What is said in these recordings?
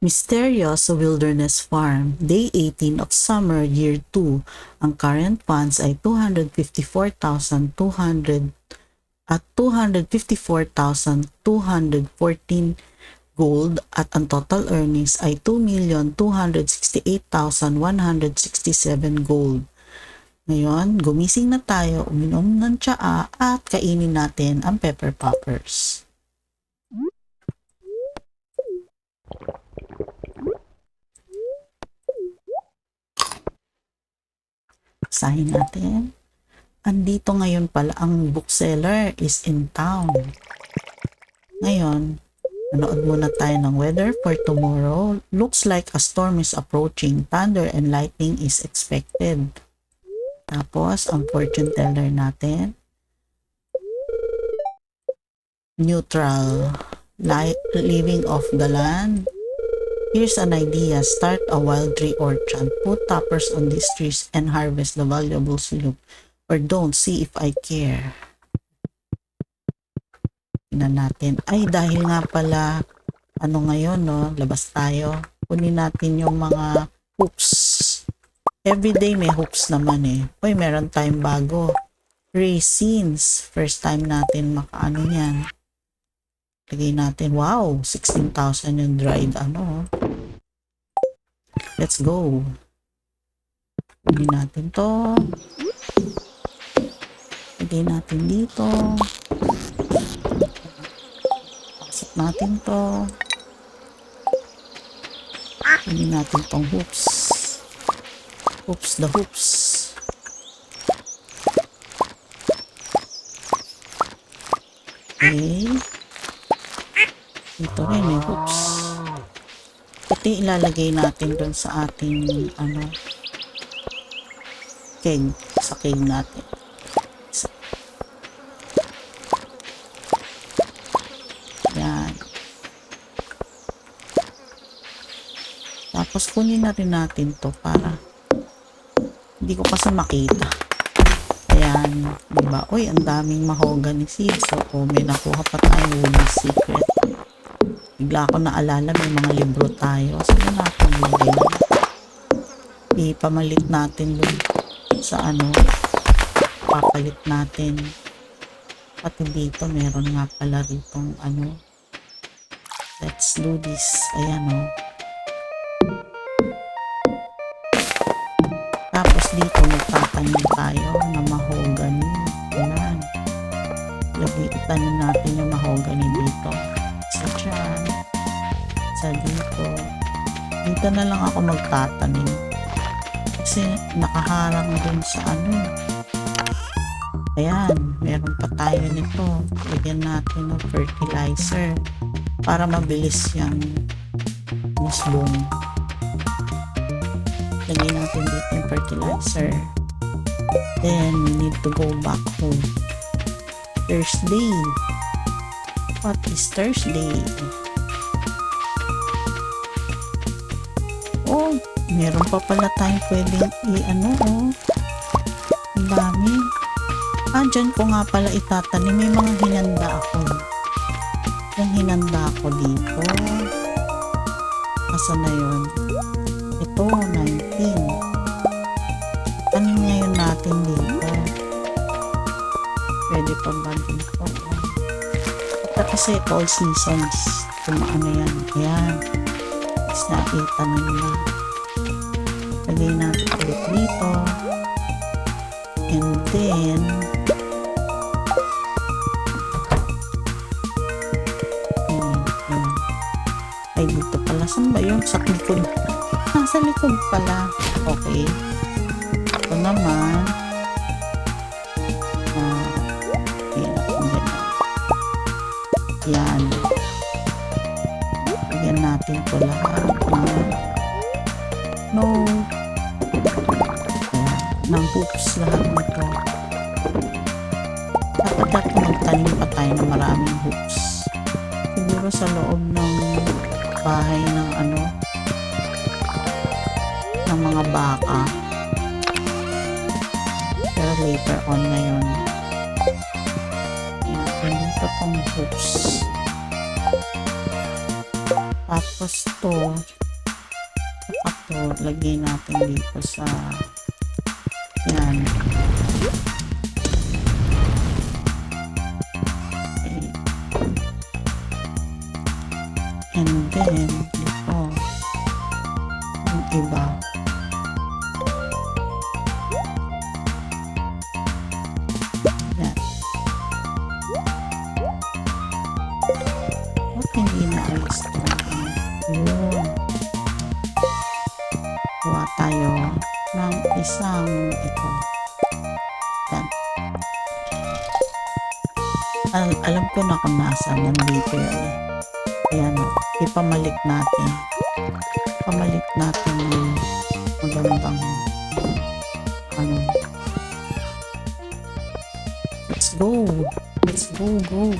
Mysterious Wilderness Farm, Day 18 of Summer, Year 2. Ang current funds ay 254,200 at 254,214 gold at ang total earnings ay 2,268,167 gold. Ngayon, gumising na tayo, uminom ng tsaa at kainin natin ang pepper poppers. Basahin natin. Andito ngayon pala ang bookseller is in town. Ngayon, manood muna tayo ng weather for tomorrow. Looks like a storm is approaching. Thunder and lightning is expected. Tapos, ang fortune teller natin. Neutral. Li- living off the land. Here's an idea. Start a wild tree orchard. Put toppers on these trees and harvest the valuable sloop. Or don't see if I care. Tingnan natin. Ay, dahil nga pala, ano ngayon, no? Labas tayo. Kunin natin yung mga hoops. Everyday may hoops naman eh. Uy, meron tayong bago. Raisins. First time natin makaano yan. Lagay natin, wow, 16,000 yung dried ano. Let's go. Kunin natin to. Lagay natin dito. Pasok natin to. Kunin natin tong hoops. Hoops the hoops. Okay. Dito rin may hoops. Yung ilalagay natin dun sa ating ano keg. Sa keg natin. Yan. Tapos kunin na rin natin to para hindi ko kasi makita. Ayan, diba? Uy, ang daming mahogany seeds. So, oh, may nakuha pa tayong secret. Bigla ako naalala, may mga libro tayo. Saan natin nilagay? Ipamalit natin dun sa ano, papalit natin. Pati dito, meron nga pala ritong ano. Let's do this. Ayan o. Tapos dito, magtatanim tayo na mahogany. Ayan. Lagi, itanim natin yung mahogany dito. Dyan. Sa dito. Dito na lang ako magtatanim. Kasi nakaharang dun sa ano. Ayan, meron pa tayo nito. Lagyan natin ng fertilizer para mabilis yung musbong. Lagyan natin dito yung fertilizer. Then, we need to go back to Thursday. What is Thursday? Oh, meron pa pala tayong pwedeng i-ano oh. Ang dami. Ah, dyan ko nga pala itatanim. May mga hinanda ako. Yung hinanda ako dito. Asa na yun? Ito, 19. Tanim kasi all seasons. Tumaan na yan. Ayan. Is na itanim na. Lagay natin ulit dito. And then. Ay, dito pala. Saan ba yun? Sa likod. Nasa likod pala. Okay. Ito naman. Yan. Bigyan natin ito lahat ng no ayan, ng hoops lahat nito. Dapat dati magtanim pa tayo ng maraming hoops. Siguro sa loob ng bahay ng ano ng mga baka. Pero later on ngayon. Ayan, nandito tong hoops. Tapos to, saka to, lagay natin dito sa, yan. Okay. And then, Al- alam ko na kung nasa nandito yun. Ayan o. Ipamalik natin. Pamalik natin yung magandang ano. Let's go. Let's go, go.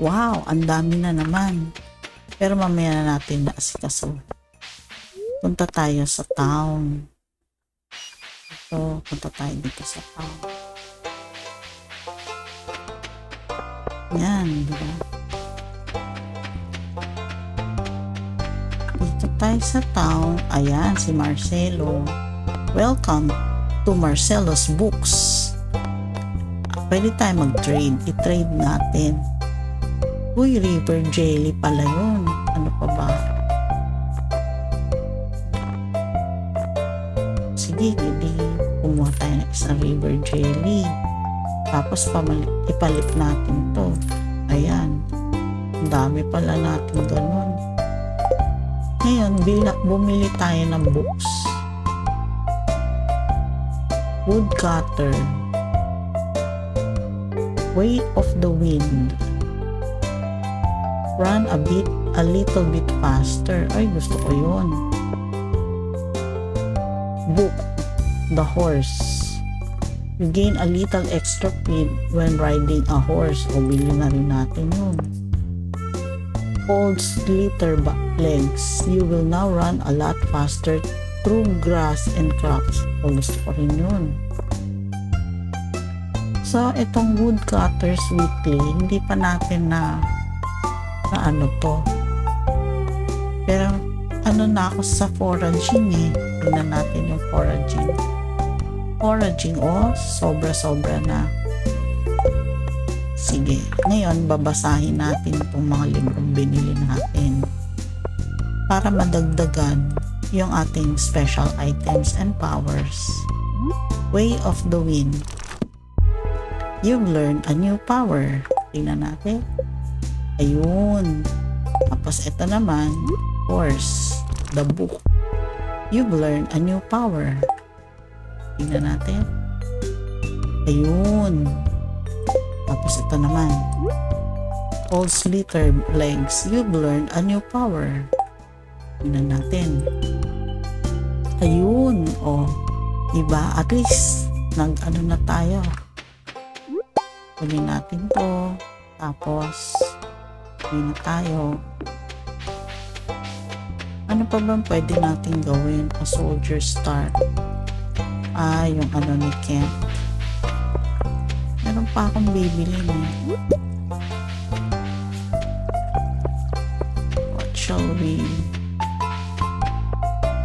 Wow, ang dami na naman. Pero mamaya na natin naasikaso. Punta tayo sa town. Ito, punta tayo dito sa town. Yan, di ba? Dito tayo sa town. Ayan, si Marcelo. Welcome to Marcelo's Books. Pwede tayo mag-trade. I-trade natin. Uy, River Jelly pala yun. Ano pa ba? Sige, hindi. Kumuha tayo ng isang River Jelly. Tapos ipalit natin to. Ayan. Ang dami pala natin ganun. Ngayon, bila, bumili tayo ng books. Woodcutter. Way of the Wind. Run a bit, a little bit faster. Ay, gusto ko yun. Book. The Horse. You gain a little extra speed when riding a horse. O, bili na rin natin yun. Old slither ba- legs. You will now run a lot faster through grass and crops. Gusto ko rin yun. So, itong woodcutters weekly, hindi pa natin na na ano to. Pero, ano na ako sa foraging eh. Tingnan natin yung foraging. Foraging, oh, sobra-sobra na. Sige, ngayon babasahin natin itong mga librong binili natin para madagdagan yung ating special items and powers. Way of the Wind. You've learned a new power. Tingnan natin. Ayun. Tapos ito naman, Horse. The book. You've learned a new power. Tingnan natin. Ayun. Tapos ito naman. Old slither legs. You've learned a new power. Tingnan natin. Ayun. O. Diba? At least, nag ano na tayo. Kunin natin to. Tapos, kunin na tayo. Ano pa ba pwede natin gawin? A soldier star. Ah, yung ano ni Kent. Meron pa akong bibili eh. What shall we?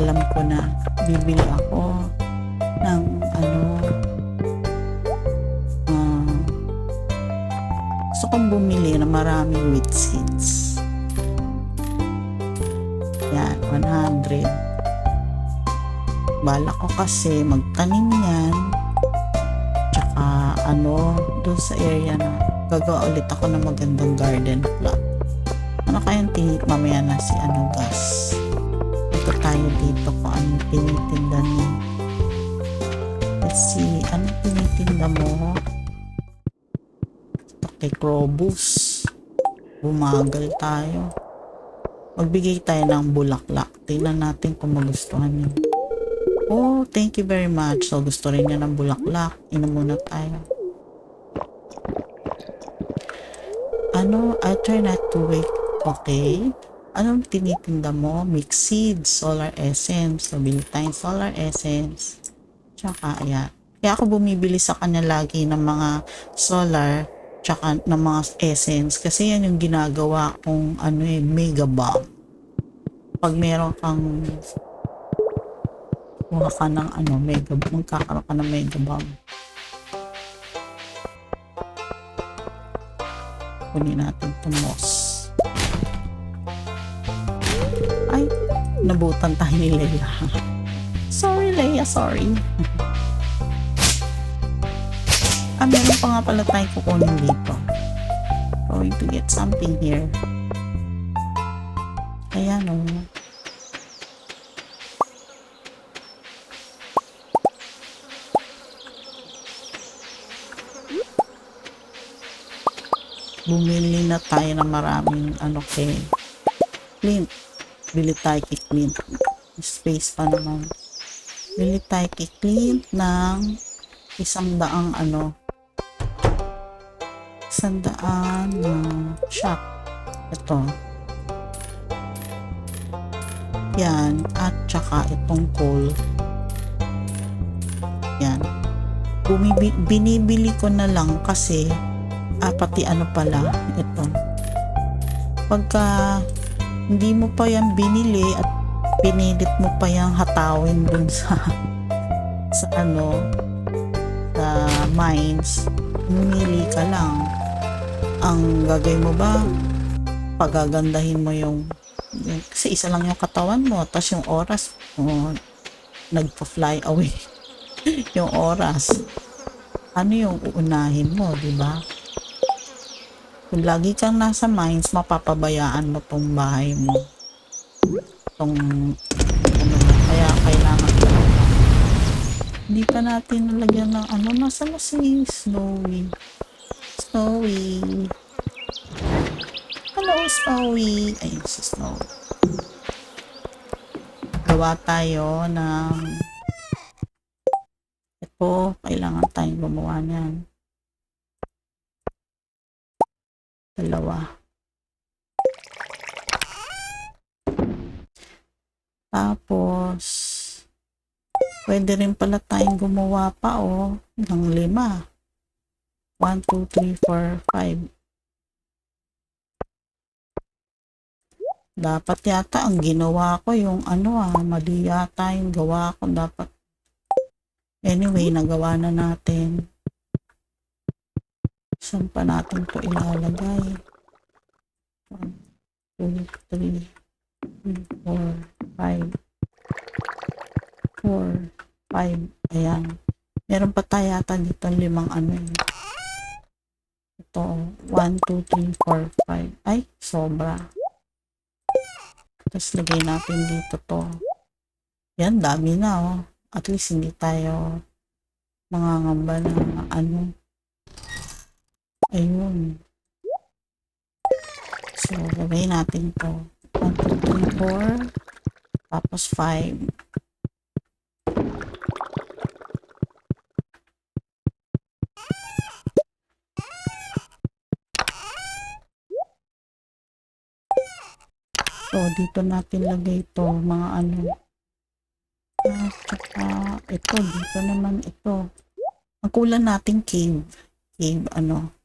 Alam ko na, bibili ako ng ano, ah, gusto kong bumili na maraming wheat seeds. Bala ko kasi magtanim yan. Tsaka ano, doon sa area na gagawa ulit ako ng magandang garden plot. Ano kayang tinit mamaya na si ano gas. Ito tayo dito kung anong tinitinda niya. Let's see, ano tinitinda mo? Ito kay Crobus. Bumagal tayo. Magbigay tayo ng bulaklak. Tingnan natin kung magustuhan niya. Oh, thank you very much. So, gusto rin niya ng bulaklak. Inom muna tayo. Ano? I try not to wait. Okay. Anong tinitinda mo? Mixed seeds, solar essence. So, bili tayong solar essence. Tsaka, ayan. Kaya ako bumibili sa kanya lagi ng mga solar tsaka ng mga essence kasi yan yung ginagawa kong ano eh, mega bomb. Pag meron kang kuha ka ng ano, mega, magkakaroon ka ng mega bomb. Kunin natin itong moss. Ay, nabutan tayo ni Leia. sorry, Leia, sorry. ah, meron pa nga pala tayong kukunin dito. Going to get something here. Ayan, oh. Bumili na tayo ng maraming ano kay Clint. Bili tayo kay Clint. Space pa naman. Bili tayo kay Clint ng isang daang ano isang daan na shop. Ito. Yan. At saka itong coal. Yan. Bumibi, binibili ko na lang kasi ah, pati ano pala, ito. Pagka hindi mo pa yan binili at pinilit mo pa yung hatawin dun sa sa ano sa mines, umili ka lang. Ang gagawin mo ba, pagagandahin mo yung, kasi isa lang yung katawan mo, tapos yung oras, oh, nagpa-fly away yung oras. Ano yung uunahin mo, di ba? Kung lagi kang nasa mines, mapapabayaan mo tong bahay mo. Tong, ano mo, kaya kailangan talaga. Hindi pa natin nalagyan ng ano, nasa na si Snowy. Snowy. Hello, Snowy. Ayun si Snowy. Gawa tayo ng ito, kailangan tayong gumawa niyan. Dalawa. Tapos, pwede rin pala tayong gumawa pa oh, ng lima. 1, 2, 3, 4, 5. Dapat yata ang ginawa ko yung ano ah, mali yata yung gawa ko dapat. Anyway, nagawa na natin. Saan pa natin to ilalagay? 1, 2, 3, 4, 5. 4, 5. Ayan. Meron pa tayo yata dito limang ano yun. Ito. 1, 2, 3, 4, 5. Ay, sobra. Tapos lagay natin dito to. Yan, dami na oh. At least hindi tayo mangangamba na ano. Ayun. So, lagay natin to. 1, 2, 3, 4. Tapos 5. So, dito natin lagay ito, mga ano. At saka, ito, dito naman ito. Ang natin cave. Cave, ano.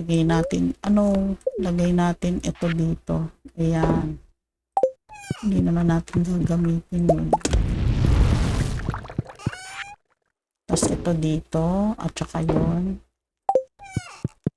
Lagay natin, ano, lagay natin ito dito. Ayan. Hindi naman natin gagamitin yun. Tapos ito dito, at saka yun.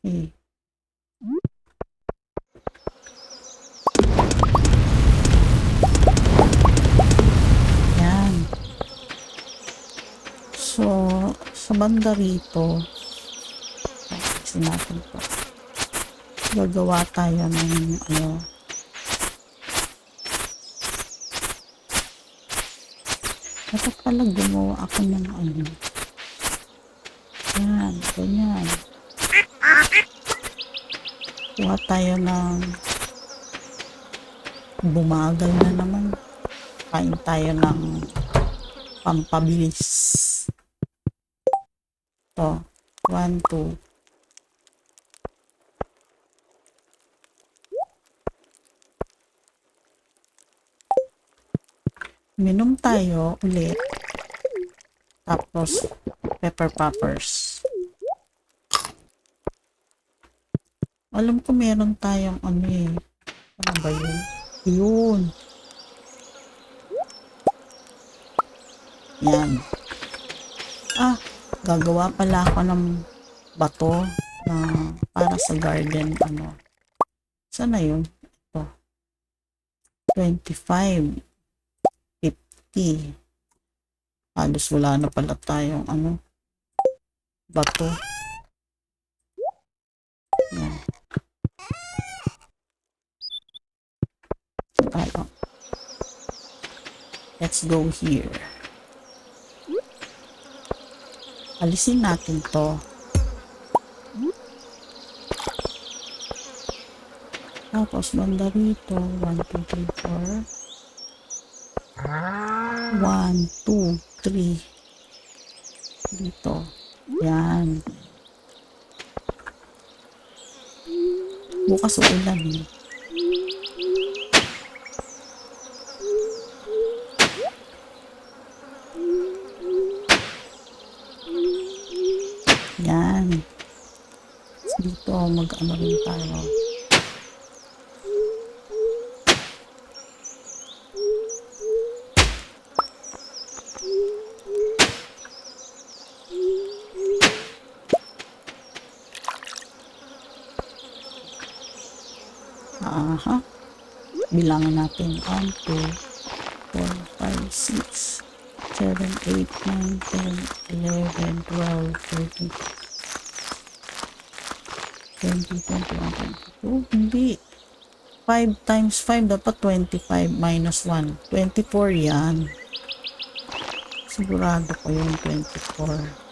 Okay. Yan. So, sa banda rito, kasi natin to. Gagawa tayo ng ano, dapat pala gumawa ako ng ano. Yan, ganyan. Kuha tayo ng bumagal na naman. Kain tayo ng pampabilis. To. One, two. Minom tayo ulit. Tapos, pepper poppers. Alam ko meron tayong ano eh. Ano ba yun? Yun. Yan. Ah, gagawa pala ako ng bato na para sa garden ano. Sana yun? Ito. 25. 50. Halos wala na pala tayong ano. Bato. Yan. Tayo. Let's go here. Alisin natin to. Tapos banda rito. 1, 2, 3, 4. 1, 2, 3. Dito. Yan. Bukas uulan eh. Yan. Dito mag-ano rin tayo. Bilangan natin. 1, 2, 4, 5, 6, 7, 8, 9, 10, 11, 12, 13, 20, 21, 22. Hindi. 5 times 5 dapat 25 minus 1. 24 yan. Sigurado ko yung 24.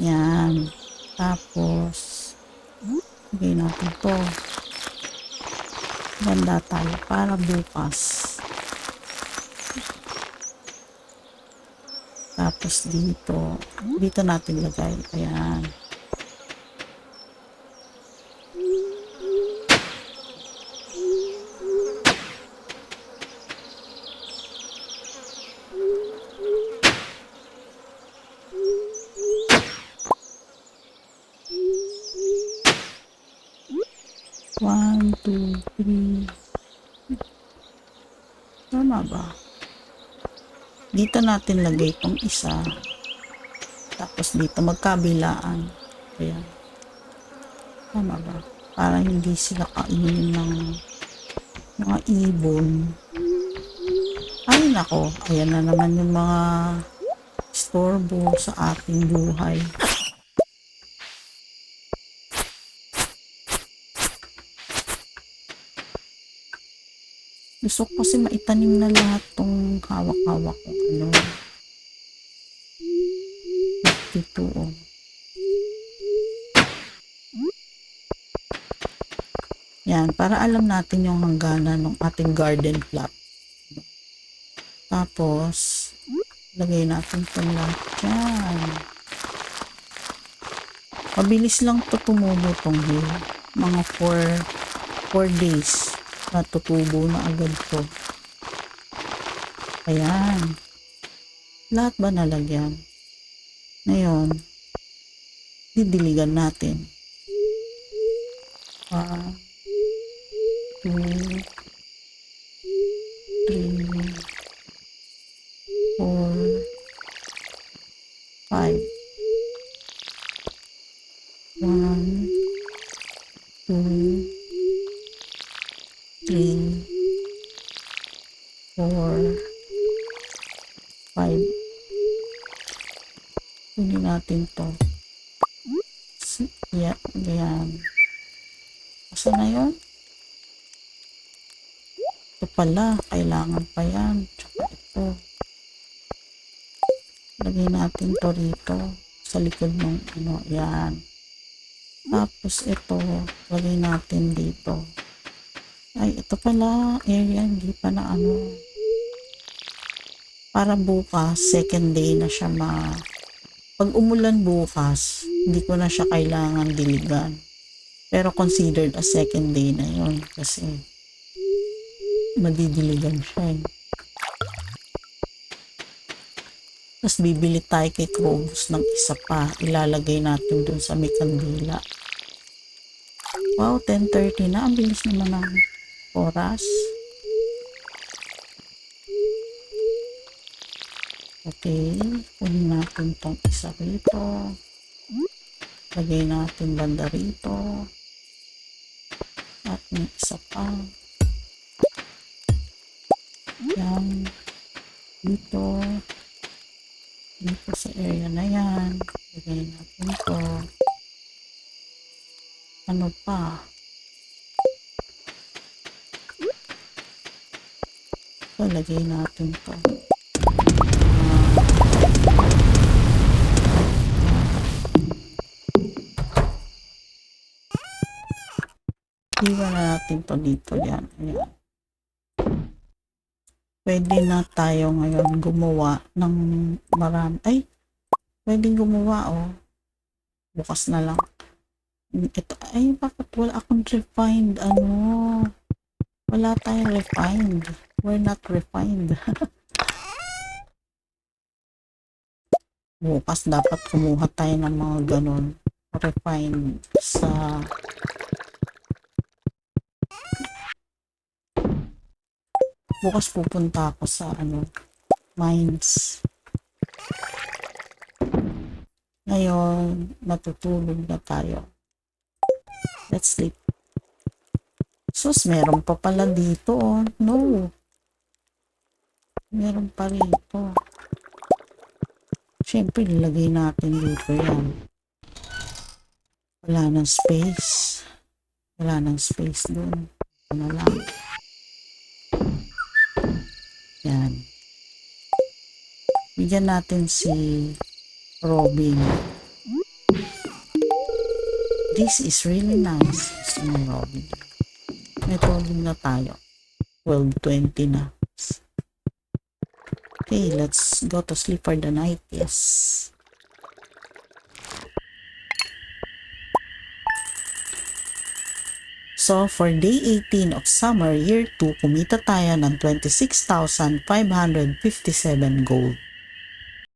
Yan. Tapos, Lagay natin to. Ganda tayo para bukas. Tapos dito, dito natin lagay. Ayan. One, two, three. Tama ba? Dito natin lagay itong isa. Tapos dito magkabilaan. Ayan. Tama ba? Para hindi sila kainin ng mga ibon. Ay nako, ayan na naman yung mga storbo sa ating buhay. Gusto ko kasi maitanim na lahat tong hawak-hawak ko. Ano? Dito, oh. Yan, para alam natin yung hangganan ng ating garden plot. Tapos, lagay natin itong lahat dyan. Mabilis lang to tumubo tong hill. Mga 4 4 days natutubo na agad po. Ayan. Lahat ba nalagyan? Ngayon, didiligan natin. 1, 2, 3, 4, 5, 1, 2, natin to. Yeah, yan. Asa na yun? Ito pala, kailangan pa yan. Tsaka ito. Lagay natin to rito. Sa likod ng ano, yan. Tapos ito, lagay natin dito. Ay, ito pala, area, hindi pa na ano. Para bukas, second day na siya ma... Pag umulan bukas, hindi ko na siya kailangan diligan. Pero considered a second day na yon kasi madidiligan siya eh. Tapos bibili tayo kay Krobus ng isa pa. Ilalagay natin dun sa may kandila. Wow, 10.30 na. Ang bilis naman ng oras. Okay, kunin natin tong isa rito. Lagay natin banda rito. At may isa pa. Yan. Dito. Dito sa area na yan. Lagay natin to. Ano pa? So, lagay natin to. Natin to dito yan. Ayan. Pwede na tayo ngayon gumawa ng marami. Ay, pwede gumawa oh. Bukas na lang. Ito, ay, bakit wala akong refined, ano? Wala tayong refined. We're not refined. Bukas dapat kumuha tayo ng mga ganon. Refined sa bukas pupunta ako sa ano mines. Ngayon natutulog na tayo. Let's sleep. Sus meron pa pala dito oh. no. Meron pa rito. Syempre nilagay natin dito yan. Wala nang space. Wala nang space ito na lang yan. Bigyan natin si Robin. This is really nice. Gusto ni Robin. May tulog na tayo. 12.20 na. Okay, let's go to sleep for the night. Yes. So, for day 18 of summer year 2, kumita tayo ng 26,557 gold.